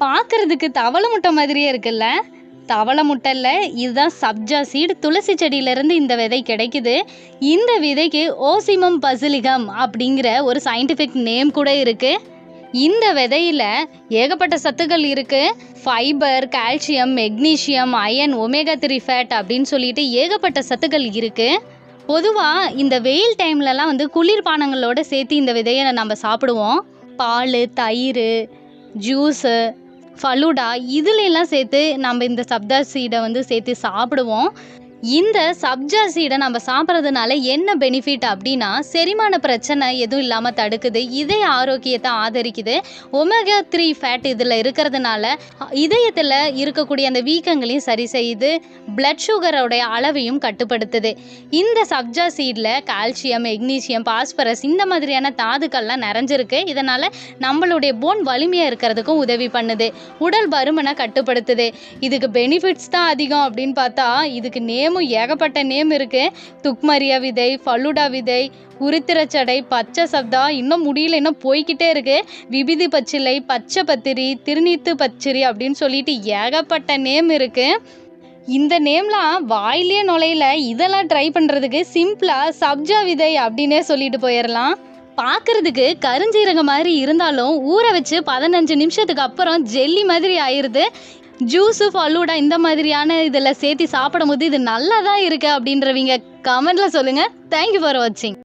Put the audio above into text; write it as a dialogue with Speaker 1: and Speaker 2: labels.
Speaker 1: பார்க்கறதுக்கு தவளை முட்டை மாதிரியே இருக்குல்ல? தவளை முட்டையில் இதுதான் சப்ஜா சீடு துளசி செடியிலேருந்து இந்த விதை கிடைக்குது. இந்த விதைக்கு ஓசிமம் பசிலிகம் அப்படிங்கிற ஒரு சயின்டிஃபிக் நேம் கூட இருக்குது இந்த விதையில் ஏகப்பட்ட சத்துக்கள் இருக்குது fibre calcium magnesium iron omega three fat அப்படின்னு சொல்லிட்டு ஏகப்பட்ட சத்துக்கள் இருக்குது பொதுவாக இந்த வெயில் டைம்லலாம் வந்து குளிர்பானங்களோட சேர்த்து இந்த விதையை நம்ம சாப்பிடுவோம். பால் தயிர் ஜூஸு ஃபலூடா இதுலெல்லாம் சேர்த்து நம்ம இந்த சப்தா சீடை வந்து சேர்த்து சாப்பிடுவோம். இந்த சப்ஜா சீடை நம்ம சாப்பிட்றதுனால என்ன பெனிஃபிட் அப்படின்னா செரிமான பிரச்சனை எதுவும் இல்லாமல் தடுக்குது இதய ஆரோக்கியத்தை ஆதரிக்குது. ஒமேகா த்ரீ ஃபேட் இதில் இருக்கிறதுனால இதயத்தில் இருக்கக்கூடிய அந்த வீக்கங்களையும் சரி செய்யுது பிளட் சுகரோடைய அளவையும் கட்டுப்படுத்துது. இந்த சப்ஜா சீடில் கால்சியம் மெக்னீசியம் பாஸ்பரஸ் இந்த மாதிரியான தாதுக்கள்லாம் நிறைஞ்சிருக்கு. இதனால் நம்மளுடைய போன் வலிமையாக இருக்கிறதுக்கும் உதவி பண்ணுது. உடல் பருமனை கட்டுப்படுத்துது. இதுக்கு பெனிஃபிட்ஸ் தான் அதிகம் அப்படின்னு பார்த்தா இதுக்கு நேமும் ஏகப்பட்ட நேம் இருக்குது துக்மரியா விதை ஃபலுடா விதை உருத்திரச்சடை பச்சை சப்தா இன்னும் முடியல இன்னும் போய்கிட்டே இருக்கு. விபிதி பச்சிலை பச்சை பத்திரி திருநீத்து பச்சிரி அப்படின்னு சொல்லிட்டு ஏகப்பட்ட நேம் இருக்குது இந்த நேம்லாம் வாயிலே நுழையில. இதெல்லாம் ட்ரை பண்ணுறதுக்கு சிம்பிளாக சப்ஜா விதை அப்படின்னே சொல்லிட்டு போயிடலாம் பார்க்கறதுக்கு கருஞ்சீரகம் மாதிரி இருந்தாலும் ஊற வச்சு பதினஞ்சு நிமிஷத்துக்கு அப்புறம் ஜெல்லி மாதிரி ஆயிடுது ஜூஸு ஃபலூடா இந்த மாதிரியான இதில் சேர்த்து சாப்பிடும்போது இது நல்லா தான் இருக்குது அப்படின்றவங்க கமெண்ட்டில் சொல்லுங்கள் தேங்க்யூ ஃபார் வாட்சிங்